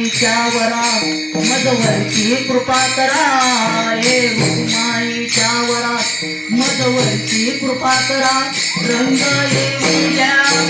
रुक्माईच्या वरा मदवरची कृपा करा. हे रुक्माईच्या वरा मधवरची कृपा करा. रंग येऊ द्या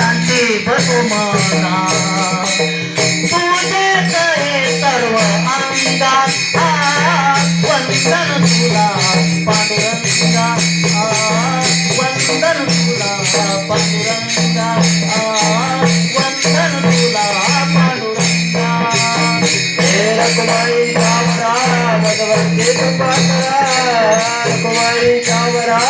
जाते भगमाना तुझे सर्व अंदाज वंदन तुला. భగవంతే కృపాకరా కుమారి కామరా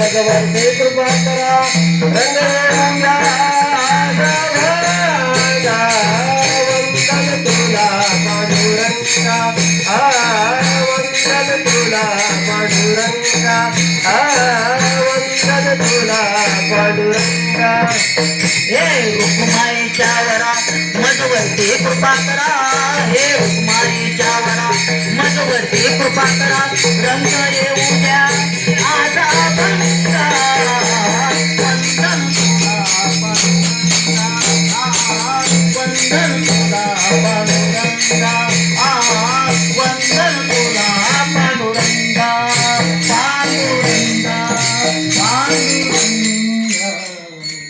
భగవంతే కృపాకరా రంగ पांडुरंगा हे रुक्माईच्या वरा मजवरती कृपा करा हे रुक्माईच्या वरा मजवरती कृपा करा रंग येऊ द्या आजा